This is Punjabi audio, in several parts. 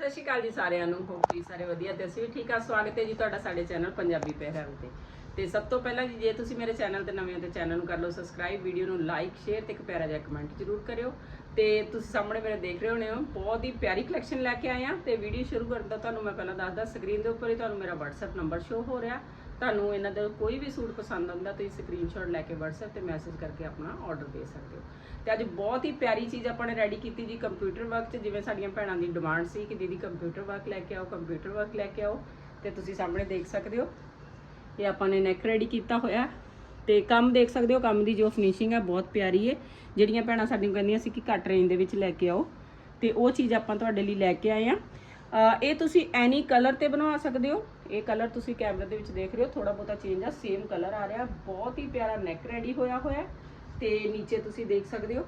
ਸਤਿ ਸ਼੍ਰੀ ਅਕਾਲ ਜੀ ਸਾਰਿਆਂ ਨੂੰ ਹੋਪ ਜੀ ਸਾਰੇ ਵਧੀਆ ਤੇ ਅਸੀਂ ਵੀ ਠੀਕ ਆ। ਸਵਾਗਤ ਹੈ ਜੀ ਤੁਹਾਡਾ ਸਾਡੇ ਚੈਨਲ ਪੰਜਾਬੀ ਪਹਿਰਾਵੇ ਤੇ। ਤੇ ਸਭ ਤੋਂ ਪਹਿਲਾਂ ਜੀ, ਜੇ ਤੁਸੀਂ ਮੇਰੇ ਚੈਨਲ ਤੇ ਨਵੇਂ ਹੋ ਤੇ ਚੈਨਲ ਨੂੰ ਕਰ ਲਓ ਸਬਸਕ੍ਰਾਈਬ ਵੀਡੀਓ ਨੂੰ ਲਾਈਕ ਸ਼ੇਅਰ ਤੇ ਇੱਕ ਪਿਆਰਾ ਜਿਹਾ ਕਮੈਂਟ ਜ਼ਰੂਰ ਕਰਿਓ। ਤੇ ਤੁਸੀਂ ਸਾਹਮਣੇ ਮੇਰੇ ਦੇਖ ਰਹੇ ਹੋਣੇ ਹੋ, ਬਹੁਤ ਹੀ ਪਿਆਰੀ ਕਲੈਕਸ਼ਨ ਲੈ ਕੇ ਆਏ ਆ। ਤੇ ਵੀਡੀਓ ਸ਼ੁਰੂ ਕਰਨ ਦਾ ਤੁਹਾਨੂੰ ਮੈਂ ਪਹਿਲਾਂ ਦੱਸਦਾ ਸਕਰੀਨ ਦੇ ਉੱਪਰ ਹੀ ਤੁਹਾਨੂੰ ਮੇਰਾ WhatsApp ਨੰਬਰ ਸ਼ੋ ਹੋ ਰਿਹਾ। ਤੁਹਾਨੂੰ ਇਹਨਾਂ ਦਾ ਕੋਈ ਵੀ ਸੂਟ ਪਸੰਦ ਆਉਂਦਾ, ਤੁਸੀਂ ਸਕਰੀਨਸ਼ਾਟ ਲੈ ਕੇ WhatsApp ਤੇ ਮੈਸੇਜ ਕਰਕੇ ਆਪਣਾ ਆਰਡਰ ਦੇ ਸਕਦੇ ਹੋ। ਤੇ ਅੱਜ ਬਹੁਤ ਹੀ ਪਿਆਰੀ ਚੀਜ਼ ਆਪਾਂ ਨੇ ਰੈਡੀ ਕੀਤੀ ਜੀ ਕੰਪਿਊਟਰ ਵਰਕ 'ਚ, ਜਿਵੇਂ ਸਾਡੀਆਂ ਭੈਣਾਂ ਦੀ ਡਿਮਾਂਡ ਸੀ ਕਿ ਦੀਦੀ ਕੰਪਿਊਟਰ ਵਰਕ ਲੈ ਕੇ ਆਓ ਕੰਪਿਊਟਰ ਵਰਕ ਲੈ ਕੇ ਆਓ, ਤੇ ਤੁਸੀਂ ਸਾਹਮਣੇ ਦੇਖ ਸਕਦੇ ਹੋ। ਇਹ ਆਪਾਂ ਨੇ ਨੈਕ ਰੈਡੀ ਕੀਤਾ ਹੋਇਆ। ਤੇ ਕੰਮ ਦੇਖ ਸਕਦੇ ਹੋ, ਕੰਮ ਦੀ ਜੋ ਫਿਨਿਸ਼ਿੰਗ ਹੈ ਬਹੁਤ ਪਿਆਰੀ ਹੈ ਜਿਹੜੀਆਂ ਭੈਣਾਂ ਸਾਡੀਆਂ ਕਹਿੰਦੀਆਂ ਸੀ ਕਿ ਘੱਟ ਰੇਂਜ ਦੇ ਵਿੱਚ ਲੈ ਕੇ ਆਓ। ਤੇ ਉਹ ਚੀਜ਼ ਆਪਾਂ ਤੁਹਾਡੇ ਲਈ ਲੈ ਕੇ ਆਏ ਆ। ਇਹ ਤੁਸੀਂ ਐਨੀ ਕਲਰ ਤੇ ਬਣਵਾ ਸਕਦੇ ਹੋ। ਇਹ ਕਲਰ ਤੁਸੀਂ ਕੈਮਰੇ ਦੇ ਵਿੱਚ ਦੇਖ ਰਹੇ ਹੋ। ਥੋੜਾ ਬਹੁਤਾ ਚੇਂਜ ਆ। ਸੇਮ ਕਲਰ ਆ ਰਿਹਾ। ਬਹੁਤ ਹੀ ਪਿਆਰਾ ਨੈਕ ਰੈਡੀ ਹੋਇਆ ਹੋਇਆ। ਤੇ ਨੀਚੇ ਤੁਸੀਂ ਦੇਖ ਸਕਦੇ ਹੋ।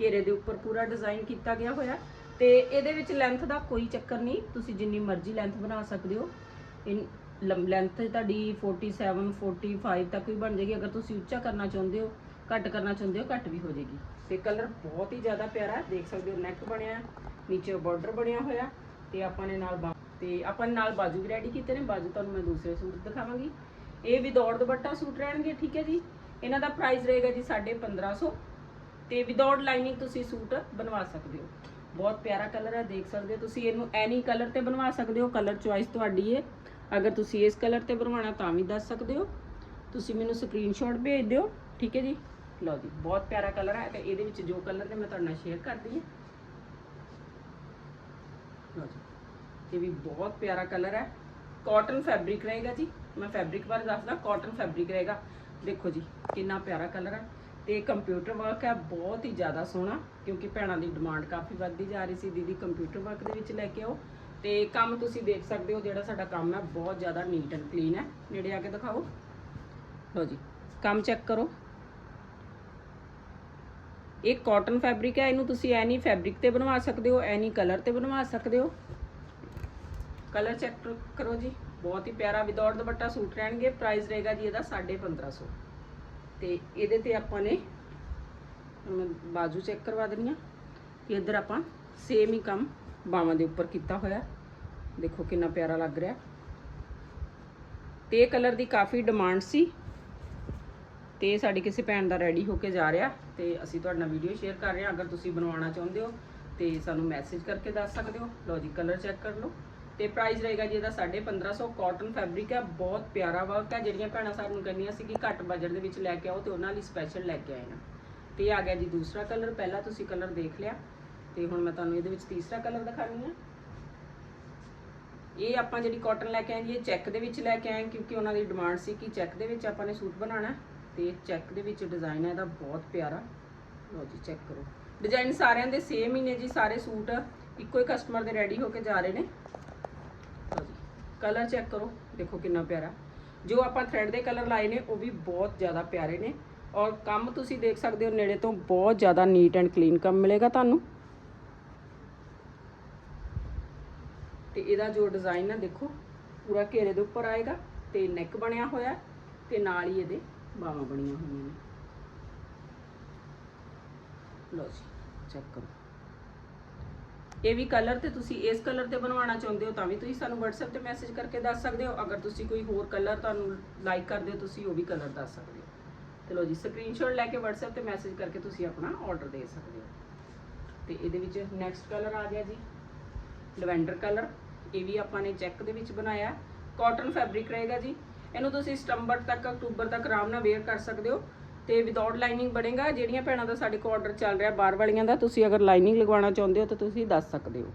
ਘੇਰੇ ਦੇ ਉੱਪਰ ਪੂਰਾ ਡਿਜ਼ਾਈਨ ਕੀਤਾ ਗਿਆ ਹੋਇਆ। ਤੇ ਇਹਦੇ ਵਿੱਚ ਲੈਂਥ ਦਾ ਕੋਈ ਚੱਕਰ ਨਹੀਂ। ਤੁਸੀਂ ਜਿੰਨੀ ਮਰਜ਼ੀ ਲੈਂਥ ਬਣਾ ਸਕਦੇ ਹੋ। ਇਨ ਲੈਂਥ ਤੁਹਾਡੀ 47 45 ਤੱਕ ਵੀ ਬਣ ਜਾਏਗੀ। ਅਗਰ ਤੁਸੀਂ ਉੱਚਾ ਕਰਨਾ ਚਾਹੁੰਦੇ ਹੋ, ਘੱਟ ਕਰਨਾ ਚਾਹੁੰਦੇ ਹੋ, ਘੱਟ ਵੀ ਹੋ ਜਾਏਗੀ। ਤੇ ਕਲਰ ਬਹੁਤ ਹੀ ਜ਼ਿਆਦਾ ਪਿਆਰਾ ਹੈ। ਦੇਖ ਸਕਦੇ ਹੋ ਨੈਕ ਬਣਿਆ ਨੀਚੇ ਬਾਰਡਰ ਬਣਿਆ ਹੋਇਆ ਤੇ ਆਪਾਂ ਨੇ ਨਾਲ ਬਾ- ਤੇ ਆਪਾਂ ਨੇ ਨਾਲ ਬਾਜੂ ਵੀ ਰੈਡੀ ਕੀਤੇ ਨੇ। ਬਾਜੂ ਤੁਹਾਨੂੰ ਮੈਂ ਦੂਸਰੇ ਸੂਟ ਦਿਖਾਵਾਂਗੀ। ਇਹ ਵਿਦਆਊਟ ਦੁਪੱਟਾ ਸੂਟ ਰਹਿਣਗੇ, ਠੀਕ ਹੈ ਜੀ? ਇਹਨਾਂ ਦਾ ਪ੍ਰਾਈਸ ਰਹੇਗਾ ਜੀ 1550 ਤੇ ਵਿਦਆਊਟ ਲਾਈਨਿੰਗ ਤੁਸੀਂ ਸੂਟ ਬਣਵਾ ਸਕਦੇ ਹੋ। ਬਹੁਤ ਪਿਆਰਾ ਕਲਰ ਹੈ, ਦੇਖ ਸਕਦੇ ਹੋ ਤੁਸੀਂ। ਇਹਨੂੰ ਐਨੀ ਕਲਰ ਤੇ ਬਣਵਾ ਸਕਦੇ ਹੋ। ਕਲਰ ਚੁਆਇਸ ਤੁਹਾਡੀ ਹੈ। ਅਗਰ ਤੁਸੀਂ ਇਸ ਕਲਰ ਤੇ ਬਣਵਾਉਣਾ ਤਾਂ ਵੀ ਦੱਸ ਸਕਦੇ ਹੋ। ਤੁਸੀਂ ਮੈਨੂੰ ਸਕਰੀਨਸ਼ਾਟ ਭੇਜ ਦਿਓ, ਠੀਕ ਹੈ ਜੀ? ਲਓ ਜੀ, ਬਹੁਤ ਪਿਆਰਾ ਕਲਰ ਹੈ ਤੇ ਇਹਦੇ ਵਿੱਚ ਜੋ ਕਲਰ ਨੇ ਮੈਂ ਤੁਹਾਡੇ ਨਾਲ ਸ਼ੇਅਰ ਕਰਦੀ ਹਾਂ। ਲਓ ਜੀ, ਇਹ ਵੀ ਬਹੁਤ ਪਿਆਰਾ ਕਲਰ ਹੈ। ਕਾਟਨ ਫੈਬਰਿਕ ਰਹੇਗਾ ਜੀ। ਮੈਂ ਫੈਬਰਿਕ ਬਾਰੇ ਦੱਸਦਾ ਕਾਟਨ ਫੈਬਰਿਕ ਰਹੇਗਾ। ਦੇਖੋ ਜੀ, ਕਿੰਨਾ ਪਿਆਰਾ ਕਲਰ ਹੈ। ਤੇ ਕੰਪਿਊਟਰ ਵਰਕ ਹੈ, ਬਹੁਤ ਹੀ ਜ਼ਿਆਦਾ ਸੋਹਣਾ, ਕਿਉਂਕਿ ਭੈਣਾਂ ਦੀ ਡਿਮਾਂਡ ਕਾਫੀ ਵੱਧਦੀ ਜਾ ਰਹੀ ਸੀ। ਦੀਦੀ ਕੰਪਿਊਟਰ ਵਰਕ ਦੇ ਵਿੱਚ ਲੈ ਕੇ ਆਓ। ਤੇ ਕੰਮ ਤੁਸੀਂ ਦੇਖ ਸਕਦੇ ਹੋ ਜਿਹੜਾ ਸਾਡਾ ਕੰਮ ਹੈ, ਬਹੁਤ ਜ਼ਿਆਦਾ ਨੀਟ ਐਂਡ ਕਲੀਨ ਹੈ। ਨੇੜੇ ਆ ਕੇ ਦਿਖਾਓ। ਲਓ ਜੀ, ਕੰਮ ਚੈੱਕ ਕਰੋ। ਇਹ ਕਾਟਨ ਫੈਬਰਿਕ ਹੈ, ਇਹਨੂੰ ਤੁਸੀਂ ਐਨੀ ਫੈਬਰਿਕ ਤੇ ਬਣਵਾ ਸਕਦੇ ਹੋ ਐਨੀ ਕਲਰ ਤੇ ਬਣਵਾ ਸਕਦੇ ਹੋ। ਕਲਰ ਚੈੱਕ ਕਰੋ ਜੀ। ਬਹੁਤ ਹੀ ਪਿਆਰਾ ਵਿਦਆਊਟ ਦੁਪੱਟਾ ਸੂਟ ਰਹਿਣਗੇ ਪ੍ਰਾਈਸ ਰਹੇਗਾ ਜੀ ਇਹਦਾ 1550 ਤੇ ਇਹਦੇ ਤੇ ਆਪਾਂ ਨੇ ਬਾਜੂ ਚੈੱਕ ਕਰਵਾ ਦਿੰਦੀ ਆ ਤੇ ਇੱਧਰ ਆਪਾਂ ਸੇਮ ਹੀ ਕੰਮ ਬਾਵਾਂ ਦੇ ਉੱਪਰ ਕੀਤਾ ਹੋਇਆ। ਦੇਖੋ ਕਿੰਨਾ ਪਿਆਰਾ ਲੱਗ ਰਿਹਾ। ਤੇ ਇਹ ਕਲਰ ਦੀ ਕਾਫੀ ਡਿਮਾਂਡ ਸੀ। ਤੇ ਸਾਡੀ ਕਿਸੇ ਭੈਣ ਦਾ ਰੈਡੀ ਹੋ ਕੇ ਜਾ ਰਿਹਾ। ਤੇ ਅਸੀਂ ਤੁਹਾਡੇ ਨਾਲ ਵੀਡੀਓ ਸ਼ੇਅਰ ਕਰ ਰਹੇ ਹਾਂ। ਅਗਰ ਤੁਸੀਂ ਬਣਵਾਉਣਾ ਚਾਹੁੰਦੇ ਹੋ, ਤੇ ਸਾਨੂੰ ਮੈਸੇਜ ਕਰਕੇ ਦੱਸ ਸਕਦੇ ਹੋ। ਲਓ ਜੀ, ਕਲਰ ਚੈੱਕ ਕਰ ਲਓ। ਤੇ ਪ੍ਰਾਈਸ ਰਹੇਗਾ ਜੀ ਇਹਦਾ 1550 ਕਾਟਨ ਫੈਬਰਿਕ ਹੈ। ਬਹੁਤ ਪਿਆਰਾ ਵਰਕ ਹੈ। ਜਿਹੜੀਆਂ ਭੈਣਾਂ ਸਾਨੂੰ ਕਹਿੰਦੀਆਂ ਸੀ ਕਿ ਘੱਟ ਬਜਟ ਦੇ ਵਿੱਚ ਲੈ ਕੇ ਆਓ ਤੇ ਉਹਨਾਂ ਲਈ ਸਪੈਸ਼ਲ ਲੈ ਕੇ ਆਏ ਨਾ। ਤੇ ਆ ਗਿਆ ਜੀ ਦੂਸਰਾ ਕਲਰ। ਪਹਿਲਾਂ ਤੁਸੀਂ ਕਲਰ ਦੇਖ ਲਿਆ। ਤੇ ਹੁਣ ਮੈਂ ਤੁਹਾਨੂੰ ਇਹਦੇ ਵਿੱਚ ਤੀਸਰਾ ਕਲਰ ਦਿਖਾਣੀ ਆ। ਇਹ ਆਪਾਂ ਜਿਹੜੀ ਕਾਟਨ ਲੈ ਕੇ ਆਏ ਜੀ, ਇਹ ਚੈੱਕ ਦੇ ਵਿੱਚ ਲੈ ਕੇ ਆਏ, ਕਿਉਂਕਿ ਉਹਨਾਂ ਦੀ ਡਿਮਾਂਡ ਸੀ ਕਿ ਚੈੱਕ ਦੇ ਵਿੱਚ ਆਪਾਂ ਨੇ ਸੂਟ ਬਣਾਉਣਾ। ਤੇ ਚੈੱਕ ਦੇ ਵਿੱਚ ਡਿਜ਼ਾਈਨ ਹੈ ਇਹਦਾ ਬਹੁਤ ਪਿਆਰਾ। ਲਓ ਜੀ ਚੈੱਕ ਕਰੋ। ਡਿਜ਼ਾਈਨ ਸਾਰਿਆਂ ਦੇ ਸੇਮ ਹੀ ਨੇ ਜੀ, ਸਾਰੇ ਸੂਟ ਇੱਕੋ ਹੀ ਕਸਟਮਰ ਦੇ ਰੈਡੀ ਹੋ ਕੇ ਜਾ ਰਹੇ ਨੇ। ਲਓ ਜੀ ਕਲਰ ਚੈੱਕ ਕਰੋ, ਦੇਖੋ ਕਿੰਨਾ ਪਿਆਰਾ। ਜੋ ਆਪਾਂ ਥ੍ਰੈਡ ਦੇ ਕਲਰ ਲਾਏ ਨੇ, ਉਹ ਵੀ ਬਹੁਤ ਜ਼ਿਆਦਾ ਪਿਆਰੇ ਨੇ। ਔਰ ਕੰਮ ਤੁਸੀਂ ਦੇਖ ਸਕਦੇ ਹੋ, ਨੇੜੇ ਤੋਂ ਬਹੁਤ ਜ਼ਿਆਦਾ ਨੀਟ ਐਂਡ ਕਲੀਨ ਕੰਮ ਮਿਲੇਗਾ ਤੁਹਾਨੂੰ। ਤੇ ਇਹਦਾ ਜੋ ਡਿਜ਼ਾਈਨ ਆ, ਦੇਖੋ, ਪੂਰਾ ਘੇਰੇ ਦੇ ਉੱਪਰ ਆਏਗਾ ਤੇ ਨੈਕ ਬਣਿਆ ਹੋਇਆ ਤੇ ਨਾਲ ਹੀ ਇਹਦੇ ਬਾਹਾਂ ਬਣੀਆਂ ਹੋਈਆਂ ਨੇ। ਲਓ ਜੀ ਚੈੱਕ ਕਰੋ। ਇਹ ਵੀ ਕਲਰ ਤੇ ਤੁਸੀਂ ਇਸ ਕਲਰ ਤੇ ਬਣਵਾਉਣਾ ਚਾਹੁੰਦੇ ਹੋ ਤਾਂ ਵੀ ਤੁਸੀਂ ਸਾਨੂੰ WhatsApp ਤੇ ਮੈਸੇਜ ਕਰਕੇ ਦੱਸ ਸਕਦੇ ਹੋ। ਅਗਰ ਤੁਸੀਂ ਕੋਈ ਹੋਰ ਕਲਰ ਤੁਹਾਨੂੰ ਲਾਈਕ ਕਰਦੇ ਹੋ, ਤੁਸੀਂ ਉਹ ਵੀ ਕਲਰ ਦੱਸ ਸਕਦੇ ਹੋ। ਤੇ ਲਓ ਜੀ ਸਕਰੀਨਸ਼ਾਟ ਲੈ ਕੇ WhatsApp ਤੇ ਮੈਸੇਜ ਕਰਕੇ ਤੁਸੀਂ ਆਪਣਾ ਆਰਡਰ ਦੇ ਸਕਦੇ ਹੋ। ਤੇ ਇਹਦੇ ਵਿੱਚ ਨੈਕਸਟ ਕਲਰ ਆ ਗਿਆ ਜੀ। ਲਵੈਂਡਰ ਕਲਰ, ਇਹ ਵੀ ਆਪਾਂ ਨੇ ਚੈੱਕ ਦੇ ਵਿੱਚ ਬਣਾਇਆ। ਕਾਟਨ ਫੈਬਰਿਕ ਰਹੇਗਾ ਜੀ। ਇਹਨੂੰ ਤੁਸੀਂ ਸਤੰਬਰ ਤੱਕ, ਅਕਤੂਬਰ ਤੱਕ ਆਰਾਮ ਨਾਲ ਵੇਅਰ ਕਰ ਸਕਦੇ ਹੋ। ਤੇ ਵਿਦਆਊਟ ਲਾਈਨਿੰਗ ਬਣੇਗਾ। ਜਿਹੜੀਆਂ ਭੈਣਾਂ ਦਾ ਸਾਡੇ ਕੋਲ ਆਰਡਰ ਚੱਲ ਰਿਹਾ ਬਾਹਰ ਵਾਲੀਆਂ ਦਾ, ਤੁਸੀਂ ਅਗਰ ਲਾਈਨਿੰਗ ਲਗਵਾਉਣਾ ਚਾਹੁੰਦੇ ਹੋ ਤਾਂ ਤੁਸੀਂ ਦੱਸ ਸਕਦੇ ਹੋ।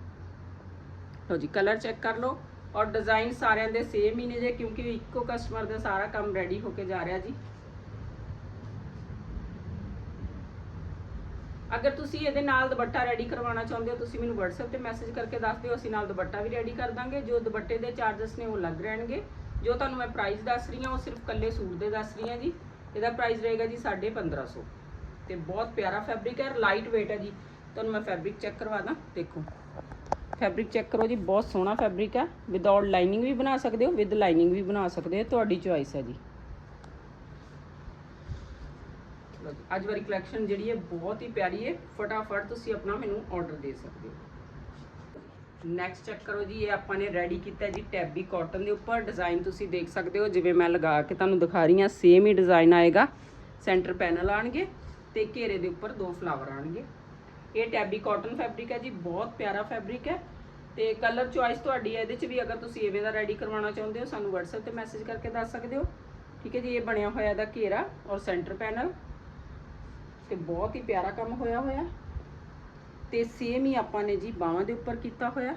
ਲਓ ਜੀ ਕਲਰ ਚੈੱਕ ਕਰ ਲਓ। ਔਰ ਡਿਜ਼ਾਈਨ ਸਾਰਿਆਂ ਦੇ ਸੇਮ ਹੀ ਨੇ ਜੇ, ਕਿਉਂਕਿ ਇੱਕੋ ਕਸਟਮਰ ਦਾ ਸਾਰਾ ਕੰਮ ਰੈਡੀ ਹੋ ਕੇ ਜਾ ਰਿਹਾ ਜੀ। ਅਗਰ ਤੁਸੀਂ ਇਹਦੇ ਨਾਲ ਦੁਪੱਟਾ ਰੈਡੀ ਕਰਵਾਉਣਾ ਚਾਹੁੰਦੇ ਹੋ, ਤੁਸੀਂ ਮੈਨੂੰ WhatsApp ਤੇ ਮੈਸੇਜ ਕਰਕੇ ਦੱਸ ਦਿਓ, ਅਸੀਂ ਨਾਲ ਦੁਪੱਟਾ ਵੀ ਰੈਡੀ ਕਰ ਦਾਂਗੇ। ਜੋ ਦੁਪੱਟੇ ਦੇ ਚਾਰजेस ਨੇ ਉਹ ਲੱਗ ਰਹਿਣਗੇ। ਜੋ ਤੁਹਾਨੂੰ ਮੈਂ ਪ੍ਰਾਈਸ ਦੱਸ ਰਹੀ ਹਾਂ, ਉਹ ਸਿਰਫ ਕੱਲੇ ਸੂਟ ਦੇ ਦੱਸ ਰਹੀ ਹਾਂ ਜੀ। ਇਹਦਾ ਪ੍ਰਾਈਸ ਰਹੇਗਾ ਜੀ 1550 ਤੇ ਬਹੁਤ ਪਿਆਰਾ ਫੈਬਰਿਕ ਹੈ ਲਾਈਟ weight ਹੈ ਜੀ। ਤੁਹਾਨੂੰ ਮੈਂ ਫੈਬਰਿਕ ਚੈੱਕ ਕਰਵਾ ਦਾਂ, ਦੇਖੋ। ਫੈਬਰਿਕ ਚੈੱਕ ਕਰੋ ਜੀ, ਬਹੁਤ ਸੋਹਣਾ ਫੈਬਰਿਕ ਹੈ। ਵਿਦਆਊਟ ਲਾਈਨਿੰਗ ਵੀ ਬਣਾ ਸਕਦੇ ਹੋ ਵਿਦ ਲਾਈਨਿੰਗ ਵੀ ਬਣਾ ਸਕਦੇ ਹੋ ਤੁਹਾਡੀ ਚੁਆਇਸ ਹੈ ਜੀ। ਲਓ ਅੱਜ ਵਾਲੀ ਕਲੈਕਸ਼ਨ ਜਿਹੜੀ ਹੈ ਬਹੁਤ ਹੀ ਪਿਆਰੀ ਹੈ। ਫਟਾਫਟ ਤੁਸੀਂ ਆਪਣਾ ਮੈਨੂੰ ਆਰਡਰ ਦੇ ਸਕਦੇ ਹੋ। ਨੈਕਸਟ ਚੈੱਕ ਕਰੋ ਜੀ, ਇਹ ਆਪਾਂ ਨੇ ਰੈਡੀ ਕੀਤਾ ਜੀ ਟੈਬੀ ਕਾਟਨ ਦੇ ਉੱਪਰ। ਡਿਜ਼ਾਈਨ ਤੁਸੀਂ ਦੇਖ ਸਕਦੇ ਹੋ, ਜਿਵੇਂ ਮੈਂ ਲਗਾ ਕੇ ਤੁਹਾਨੂੰ ਦਿਖਾ ਰਹੀ ਹਾਂ ਸੇਮ ਹੀ ਡਿਜ਼ਾਈਨ ਆਏਗਾ। ਸੈਂਟਰ ਪੈਨਲ ਆਣਗੇ ਤੇ ਘੇਰੇ ਦੇ ਉੱਪਰ ਦੋ ਫਲਾਵਰ ਆਣਗੇ ਇਹ ਟੈਬੀ ਕਾਟਨ ਫੈਬਰਿਕ ਹੈ ਜੀ, ਬਹੁਤ ਪਿਆਰਾ ਫੈਬਰਿਕ ਹੈ। ਤੇ ਕਲਰ ਚੁਆਇਸ ਤੁਹਾਡੀ ਹੈ, ਇਹਦੇ ਚ ਵੀ ਅਗਰ ਤੁਸੀਂ ਇਵੇਂ ਦਾ ਰੈਡੀ ਕਰਵਾਉਣਾ ਚਾਹੁੰਦੇ ਹੋ, ਸਾਨੂੰ WhatsApp ਤੇ ਮੈਸੇਜ ਕਰਕੇ ਦੱਸ ਸਕਦੇ ਹੋ। ਠੀਕ ਹੈ ਜੀ, ਇਹ ਬਣਿਆ ਹੋਇਆ ਇਹਦਾ ਘੇਰਾ ਔਰ ਸੈਂਟਰ ਪੈਨਲ ਤੇ ਬਹੁਤ ਹੀ ਪਿਆਰਾ ਕੰਮ ਹੋਇਆ ਹੋਇਆ। ਤੇ ਸੇਮ ਹੀ ਆਪਾਂ ਨੇ ਜੀ ਬਾਹਾਂ ਦੇ ਉੱਪਰ ਕੀਤਾ ਹੋਇਆ।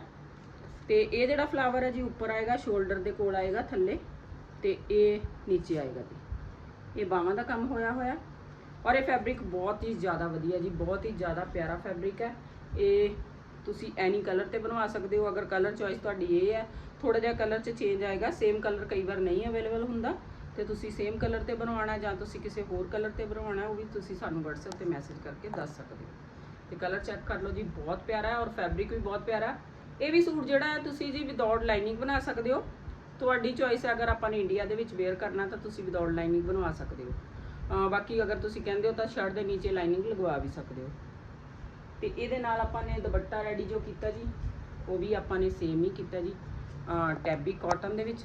ਤੇ ਇਹ ਜਿਹੜਾ ਫਲਾਵਰ ਹੈ ਜੀ ਉੱਪਰ ਆਏਗਾ ਸ਼ੋਲਡਰ ਦੇ ਕੋਲ ਆਏਗਾ ਥੱਲੇ, ਤੇ ਇਹ ਨੀਚੇ ਆਏਗਾ ਜੀ। ਇਹ ਬਾਹਾਂ ਦਾ ਕੰਮ ਹੋਇਆ ਹੋਇਆ। ਔਰ ਇਹ ਫੈਬਰਿਕ ਬਹੁਤ ਹੀ ਜ਼ਿਆਦਾ ਵਧੀਆ ਜੀ, ਬਹੁਤ ਹੀ ਜ਼ਿਆਦਾ ਪਿਆਰਾ ਫੈਬਰਿਕ ਹੈ। ਇਹ ਤੁਸੀਂ ਐਨੀ ਕਲਰ ਤੇ ਬਣਵਾ ਸਕਦੇ ਹੋ। ਅਗਰ ਕਲਰ ਚੋਇਸ ਤੁਹਾਡੀ ਇਹ ਹੈ ਥੋੜਾ ਜਿਹਾ ਕਲਰ 'ਚ ਚੇਂਜ ਆਏਗਾ। ਸੇਮ ਕਲਰ ਕਈ ਵਾਰ ਨਹੀਂ ਅਵੇਲੇਬਲ ਹੁੰਦਾ। ਤੇ ਤੁਸੀਂ ਸੇਮ ਕਲਰ ਤੇ ਬਣਵਾਉਣਾ ਜਾਂ ਤੁਸੀਂ ਕਿਸੇ ਹੋਰ ਕਲਰ ਤੇ ਬਣਵਾਉਣਾ, ਉਹ ਵੀ ਤੁਸੀਂ ਸਾਨੂੰ WhatsApp ਤੇ ਮੈਸੇਜ ਕਰਕੇ ਦੱਸ ਸਕਦੇ ਹੋ। ਤੇ ਕਲਰ ਚੈੱਕ ਕਰ ਲਓ ਜੀ, ਬਹੁਤ ਪਿਆਰਾ ਹੈ ਔਰ ਫੈਬਰਿਕ ਵੀ ਬਹੁਤ ਪਿਆਰਾ ਇਹ ਵੀ ਸੂਟ ਜਿਹੜਾ ਹੈ, ਤੁਸੀਂ ਜੀ ਵਿਦਆਊਟ ਲਾਈਨਿੰਗ ਬਣਾ ਸਕਦੇ ਹੋ। ਤੁਹਾਡੀ ਚੋਇਸ ਹੈ, ਅਗਰ ਆਪਾਂ ਨੇ ਇੰਡੀਆ ਦੇ ਵਿੱਚ ਵੇਅਰ ਕਰਨਾ ਤਾਂ ਤੁਸੀਂ ਵਿਦਆਊਟ ਲਾਈਨਿੰਗ ਬਣਵਾ ਸਕਦੇ ਹੋ। ਬਾਕੀ ਅਗਰ ਤੁਸੀਂ ਕਹਿੰਦੇ ਹੋ ਤਾਂ ਸ਼ਰਟ ਦੇ ਨੀਚੇ ਲਾਈਨਿੰਗ ਲਗਵਾ ਵੀ ਸਕਦੇ ਹੋ। ਤੇ ਇਹਦੇ ਨਾਲ ਆਪਾਂ ਨੇ ਦੁਪੱਟਾ ਰੈਡੀ ਜੋ ਕੀਤਾ ਜੀ, ਉਹ ਵੀ ਆਪਾਂ ਨੇ ਸੇਮ ਹੀ ਕੀਤਾ ਜੀ। ਅਹ ਟੈਬੀ ਕਾਟਨ ਦੇ ਵਿੱਚ।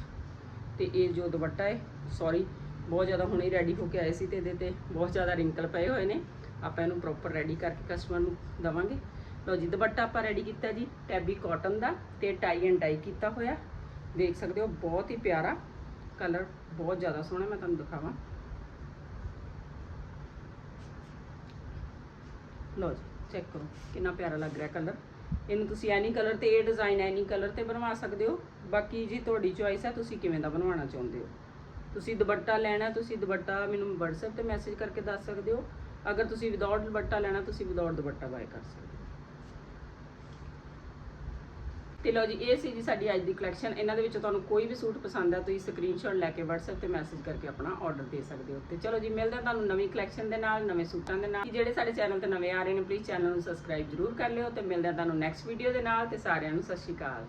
ਤੇ ਇਹ ਜੋ ਦੁਪੱਟਾ ਹੈ ਸੌਰੀ ਬਹੁਤ ਜ਼ਿਆਦਾ ਹੁਣੇ ਰੈਡੀ ਹੋ ਕੇ ਆਏ ਸੀ ਤੇ ਇਹਦੇ ਤੇ ਬਹੁਤ ਜ਼ਿਆਦਾ ਰਿੰਕਲ ਪਏ ਹੋਏ ਨੇ। ਆਪਾਂ ਇਹਨੂੰ ਪ੍ਰੋਪਰ ਰੈਡੀ ਕਰਕੇ ਕਸਟਮਰ ਨੂੰ ਦਵਾਂਗੇ। ਲਓ ਜੀ, ਦੁਪੱਟਾ ਆਪਾਂ ਰੈਡੀ ਕੀਤਾ ਜੀ ਟੈਬੀ ਕਾਟਨ ਦਾ ਤੇ ਟਾਈ ਐਂਡ ਡਾਈ ਕੀਤਾ ਹੋਇਆ। ਦੇਖ ਸਕਦੇ ਹੋ, ਬਹੁਤ ਹੀ ਪਿਆਰਾ ਕਲਰ ਬਹੁਤ ਜ਼ਿਆਦਾ ਸੋਹਣਾ ਮੈਂ ਤੁਹਾਨੂੰ ਦਿਖਾਵਾਂ। ਲਓ ਜੀ ਚੈੱਕ ਕਰੋ, ਕਿੰਨਾ ਪਿਆਰਾ ਲੱਗ ਰਿਹਾ ਕਲਰ ਇਹਨੂੰ ਤੁਸੀਂ ਐਨੀ ਕਲਰ ਤੇ ਇਹ ਡਿਜ਼ਾਈਨ ਐਨੀ ਕਲਰ ਤੇ ਬਣਵਾ ਸਕਦੇ ਹੋ। ਬਾਕੀ ਜੀ ਤੁਹਾਡੀ ਚੋਇਸ ਹੈ, ਤੁਸੀਂ ਕਿਵੇਂ ਦਾ ਬਣਵਾਉਣਾ ਚਾਹੁੰਦੇ ਹੋ। ਤੁਸੀਂ ਦੁਪੱਟਾ ਲੈਣਾ, ਤੁਸੀਂ ਦੁਪੱਟਾ ਮੈਨੂੰ WhatsApp ਤੇ ਮੈਸੇਜ ਕਰਕੇ ਦੱਸ ਸਕਦੇ ਹੋ। ਅਗਰ ਤੁਸੀਂ ਵਿਦਆਊਟ ਦੁਪੱਟਾ ਲੈਣਾ, ਤੁਸੀਂ ਵਿਦਆਊਟ ਦੁਪੱਟਾ ਬਾਏ ਕਰ ਸਕਦੇ ਹੋ। ਤੇ ਲਓ ਜੀ, ਇਹ ਸੀ ਜੀ ਸਾਡੀ ਅੱਜ ਦੀ ਕਲੈਕਸ਼ਨ ਇਹਨਾਂ ਦੇ ਵਿੱਚੋਂ ਤੁਹਾਨੂੰ ਕੋਈ ਵੀ ਸੂਟ ਪਸੰਦ ਆ, ਤੁਸੀਂ ਸਕਰੀਨਸ਼ਾਟ ਲੈ ਕੇ WhatsApp ਤੇ ਮੈਸੇਜ ਕਰਕੇ ਆਪਣਾ ਆਰਡਰ ਦੇ ਸਕਦੇ ਹੋ ਤੇ ਚਲੋ ਜੀ, ਮਿਲਦੇ ਹਾਂ ਤੁਹਾਨੂੰ ਨਵੀਂ ਕਲੈਕਸ਼ਨ ਦੇ ਨਾਲ, ਨਵੇਂ ਸੂਟਾਂ ਦੇ ਨਾਲ। ਜਿਹੜੇ ਸਾਡੇ ਚੈਨਲ ਤੇ ਨਵੇਂ ਆ ਰਹੇ ਨੇ ਪਲੀਜ਼ ਚੈਨਲ ਨੂੰ ਸਬਸਕ੍ਰਾਈਬ ਜ਼ਰੂਰ ਕਰ ਲਿਓ ਤੇ ਮਿਲਦੇ ਹਾਂ ਤੁਹਾਨੂੰ ਨੈਕਸਟ ਵੀਡੀਓ ਦੇ ਨਾਲ। ਤੇ ਸਾਰਿਆਂ ਨੂੰ ਸਤਿ ਸ਼੍ਰੀ ਅਕਾਲ।